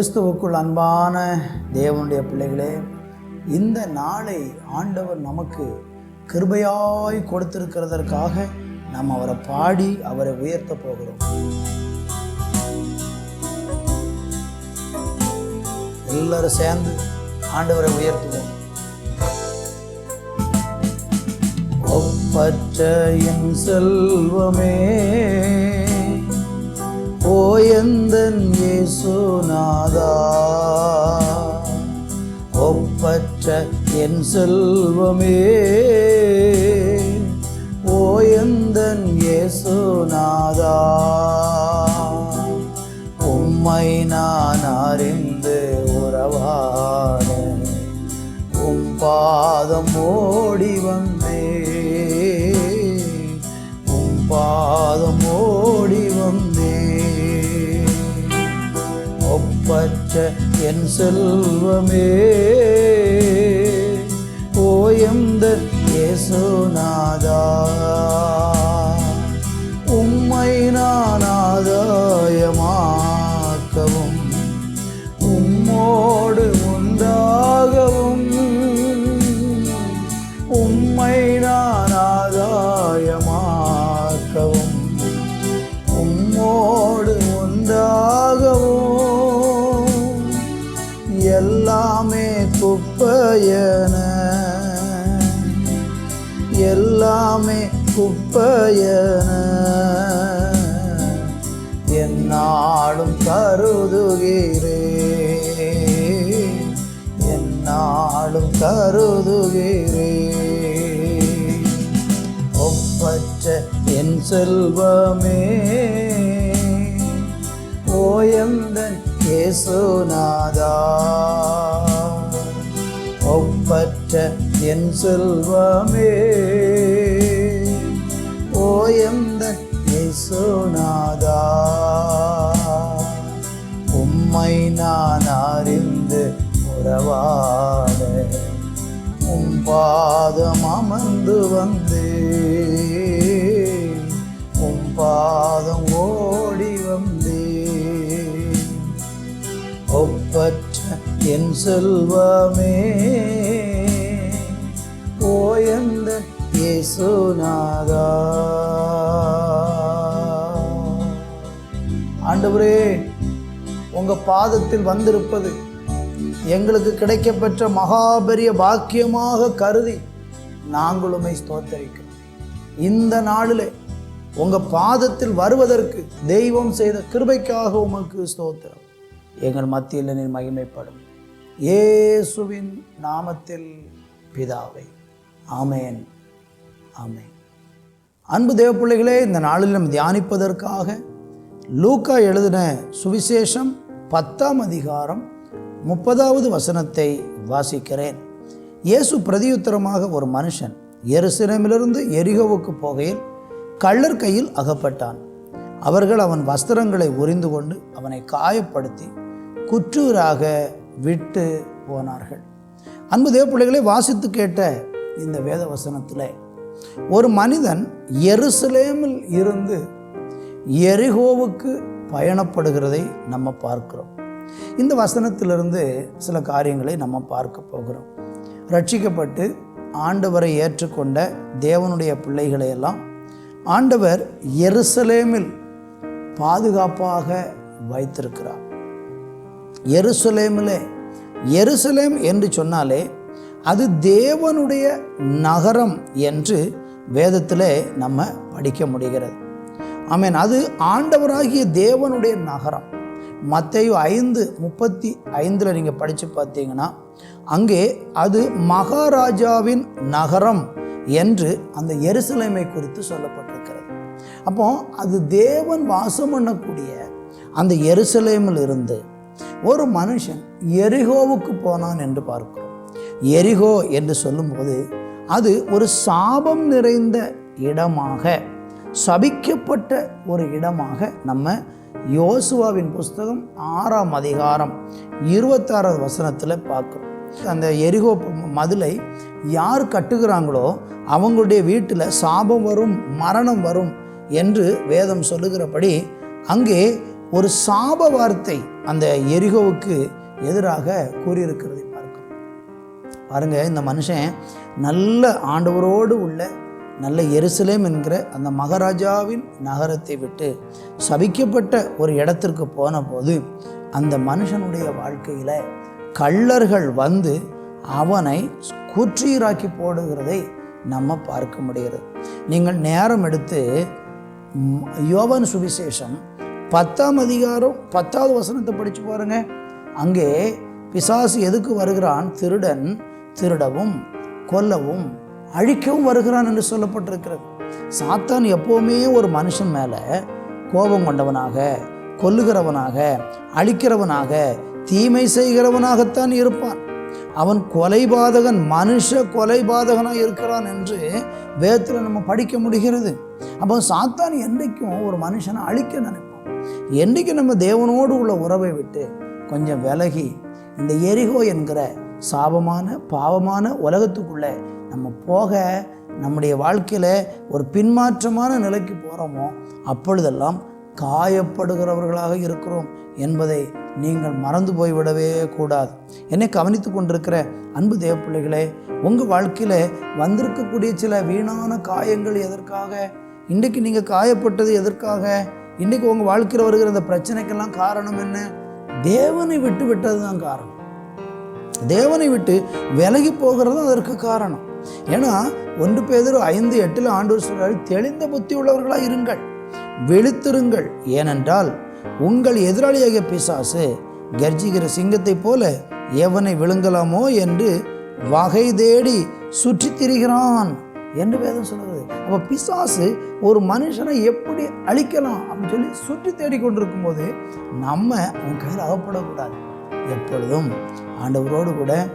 கிறிஸ்துவுக்குள் அன்பான தேவனுடைய பிள்ளைகளே இந்த நாளை ஆண்டவர் நமக்கு கிருபையாய் கொடுத்திருக்கிறதற்காக நாம் அவரை பாடி அவரை உயர்த்த போகிறோம். எல்லாரும் சேர்ந்து ஆண்டவரை உயர்த்துவோம். ஒப்பற்ற என் செல்வமே ஓயந்தன் இயேசுநாதா. ஒப்பற்ற என் செல்வமே ஓயந்தன் இயேசுநாதா. உம்மை நான் அறிந்து உறவாட உம் பாதம் ஓடி வந்தேன். ஒப்பற்ற என் செல்வமே. ஓயந்த இயேசுநாதா குப்பையன என்னாலும் கருதுகிறே. என்னாலும் கருதுகிறே. ஒப்பற்ற என் செல்வமே. ஓயந்தன் கேசுநாதா ஒப்பற்ற என் செல்வமே. ஓயந்தன் இயேசுநாதா உம்மை நான் அறிந்து உறவாட உம் பாதம் அமர்ந்து வந்து உம் பாதம் ஓடி வந்தே ஒப்பற்ற என் செல்வமே ஓயந்த இயேசுநாதா ஆண்டவரே உங்க பாதத்தில் வந்திருப்பது எங்களுக்கு கிடைக்கப்பெற்ற மகாபெரிய பாக்கியமாக கருதி நாங்களுமே ஸ்தோத்தரிக்கிறோம். இந்த நாளிலே உங்க பாதத்தில் வருவதற்கு தெய்வம் செய்த கிருபைக்காக உமக்கு ஸ்தோத்திரம். எங்கள் மத்தியில் நீர் மகிமைப்படும். இயேசுவின் நாமத்தில் பிதாவை ஆமேன் ஆமேன். அன்பு தேவ பிள்ளைகளே இந்த நாளில் நம் தியானிப்பதற்காக லூக்கா எழுதின சுவிசேஷம் பத்தாம் அதிகாரம் முப்பதாவது வசனத்தை வாசிக்கிறேன். இயேசு பிரதியுத்தரமாக ஒரு மனுஷன் எருசலேமிலிருந்து எரிகோவுக்கு போகையில் கள்ளர் கையில் அகப்பட்டான். அவர்கள் அவன் வஸ்திரங்களை உரிந்து கொண்டு அவனை காயப்படுத்தி குற்றூராக விட்டு போனார்கள். அன்பு தேவ பிள்ளைகளை வாசித்து கேட்ட இந்த வேத வசனத்தில் ஒரு மனிதன் எருசலேமில் இருந்து எரிகோவுக்கு பயணப்படுகிறதை நம்ம பார்க்கிறோம். இந்த வசனத்திலிருந்து சில காரியங்களை நம்ம பார்க்க போகிறோம். ரட்சிக்கப்பட்டு ஆண்டவரை ஏற்றுக்கொண்ட தேவனுடைய பிள்ளைகளை எல்லாம் ஆண்டவர் எருசலேமில் பாதுகாப்பாக வைத்திருக்கிறார். எருசலேமிலே எருசலேம் என்று சொன்னாலே அது தேவனுடைய நகரம் என்று வேதத்திலே நம்ம படிக்க முடிகிறது. ஆமேன். அது ஆண்டவராகிய தேவனுடைய நகரம். மத்தையும் ஐந்து முப்பத்தி ஐந்தில் நீங்கள் படித்து பார்த்தீங்கன்னா அங்கே அது மகாராஜாவின் நகரம் என்று அந்த எருசலேமை குறித்து சொல்லப்பட்டிருக்கிறது. அப்போ அது தேவன் வாசம் பண்ணக்கூடிய அந்த எருசலேமில் இருந்து ஒரு மனுஷன் எரிகோவுக்கு போனான் என்று பார்க்கிறோம். எரிகோ என்று சொல்லும்போது அது ஒரு சாபம் நிறைந்த இடமாக சபிக்கப்பட்ட ஒரு இடமாக நம்ம யோசுவாவின் புஸ்தகம் ஆறாம் அதிகாரம் இருபத்தாறாவது வசனத்தில் பார்க்குறோம். அந்த எரிகோ மதுளை யார் கட்டுகிறாங்களோ அவங்களுடைய வீட்டில் சாபம் வரும் மரணம் வரும் என்று வேதம் சொல்லுகிறபடி அங்கே ஒரு சாப வார்த்தை அந்த எரிகோவுக்கு எதிராக கூறியிருக்கிறதை பார்க்கும் பாருங்க இந்த மனுஷன் நல்ல ஆண்டவரோடு உள்ள நல்ல எருசலேம் என்கிற அந்த மகாராஜாவின் நகரத்தை விட்டு சபிக்கப்பட்ட ஒரு இடத்திற்கு போன போது அந்த மனுஷனுடைய வாழ்க்கையில் கள்ளர்கள் வந்து அவனை கூற்றீராக்கி போடுகிறதை நம்ம பார்க்க முடிகிறது. நீங்கள் நேரம் எடுத்து யோவன் சுவிசேஷம் பத்தாம் அதிகாரம் பத்தாவது வசனத்தை படித்து பாருங்க. அங்கே பிசாசு எதுக்கு வருகிறான்? திருடன் திருடவும் கொல்லவும் அழிக்கவும் வருகிறான் என்று சொல்லப்பட்டிருக்கிறது. சாத்தான் எப்போவுமே ஒரு மனுஷன் மேலே கோபம் கொண்டவனாக கொல்லுகிறவனாக அழிக்கிறவனாக தீமை செய்கிறவனாகத்தான் இருப்பான். அவன் கொலைபாதகன் மனுஷ கொலைபாதகனாக இருக்கிறான் என்று வேதத்தில் நம்ம படிக்க முடிகிறது. அப்போ சாத்தான் என்றைக்கும் ஒரு மனுஷனை அழிக்க நினைப்பான். என்றைக்கு நம்ம தேவனோடு உள்ள உறவை விட்டு கொஞ்சம் விலகி இந்த எரிகோ என்கிற சாபமான பாவமான உலகத்துக்குள்ளே நம்ம போக நம்முடைய வாழ்க்கையில் ஒரு பின்மாற்றமான நிலைக்கு போகிறோமோ அப்பொழுதெல்லாம் காயப்படுகிறவர்களாக இருக்கிறோம் என்பதை நீங்கள் மறந்து போய்விடவே கூடாது. என்னை கவனித்து கொண்டிருக்கிற அன்பு தேவப்பிள்ளைகளே உங்கள் வாழ்க்கையில் வந்திருக்கக்கூடிய சில வீணான காயங்கள் எதற்காக? இன்றைக்கு நீங்கள் காயப்பட்டது எதற்காக? இன்றைக்கு உங்கள் வாழ்க்கையில் வருகிற அந்த பிரச்சனைக்கெல்லாம் காரணம் என்ன? தேவனை விட்டு விட்டது தான் காரணம். தேவனை விட்டு விலகி போகிறதும் அதற்கு காரணம். ஏன்னா ஒன்று பேதரும் ஐந்து எட்டில் ஆண்டோர் சொல்கிறார் தெளிந்த புத்தி உள்ளவர்களாக இருங்கள் வெளுத்திருங்கள் ஏனென்றால் உங்கள் எதிராளியாகிய பிசாசு கர்ஜிக்கிற சிங்கத்தைப் போல எவனை விழுங்கலாமோ என்று வகை தேடி சுற்றி திரிகிறான் என்று வேதம் சொல்கிறது அப்போ பிசாசு ஒரு மனுஷனை எப்படி அழிக்கலாம் அப்படின்னு சொல்லி சுற்றி தேடிக்கொண்டிருக்கும் போது நம்ம அவன் கையில் அகப்படக்கூடாது. எப்பொழுதும் ஆண்டவரோடு கூட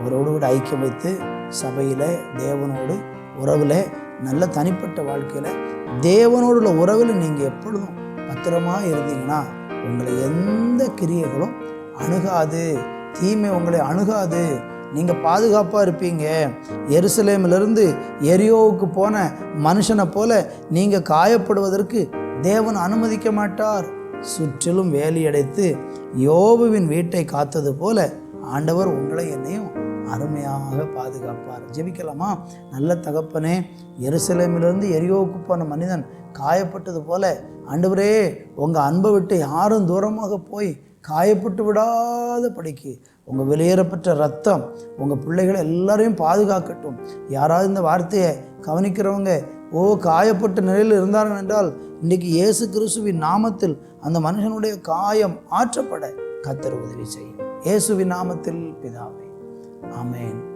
அவரோடு கூட ஐக்கியம் வைத்து சபையில் தேவனோடு உறவில் நல்ல தனிப்பட்ட வாழ்க்கையில் தேவனோடு உள்ள உறவில் நீங்கள் எப்பொழுதும் பத்திரமா இருந்தீங்கன்னா உங்களை எந்த கிரியைகளும் அணுகாது. தீமை உங்களை அணுகாது. நீங்கள் பாதுகாப்பாக இருப்பீங்க. எருசலேமிலிருந்து எரியோவுக்கு போன மனுஷனை போல நீங்கள் காயப்படுவதற்கு தேவன் அனுமதிக்க மாட்டார். சுற்றிலும் வேலியடைத்து யோபுவின் வீட்டை காத்தது போல ஆண்டவர் உங்களை என்னையும் அருமையாக பாதுகாப்பார். ஜெபிக்கலாமா? நல்ல தகப்பனே எருசலேமிலிருந்து எரியோவுக்கு போன மனிதன் காயப்பட்டது போல ஆண்டவரே உங்கள் அன்பை விட்டு யாரும் தூரமாக போய் காயப்பட்டு விடாத படிக்கு. உங்கள் வெளியேறப்பட்ட ரத்தம் உங்கள் பிள்ளைகளை எல்லாரையும் பாதுகாக்கட்டும். யாராவது இந்த வார்த்தையை கவனிக்கிறவங்க ஓ காயப்பட்ட நிலையில் இருந்தார்கள் என்றால் இன்றைக்கு இயேசு கிறிஸ்துவின் நாமத்தில் அந்த மனுஷனுடைய காயம் ஆற்றப்பட கத்தர் உதவி செய்யும். இயேசுவின் நாமத்தில் பிதாவே. ஆமேன்.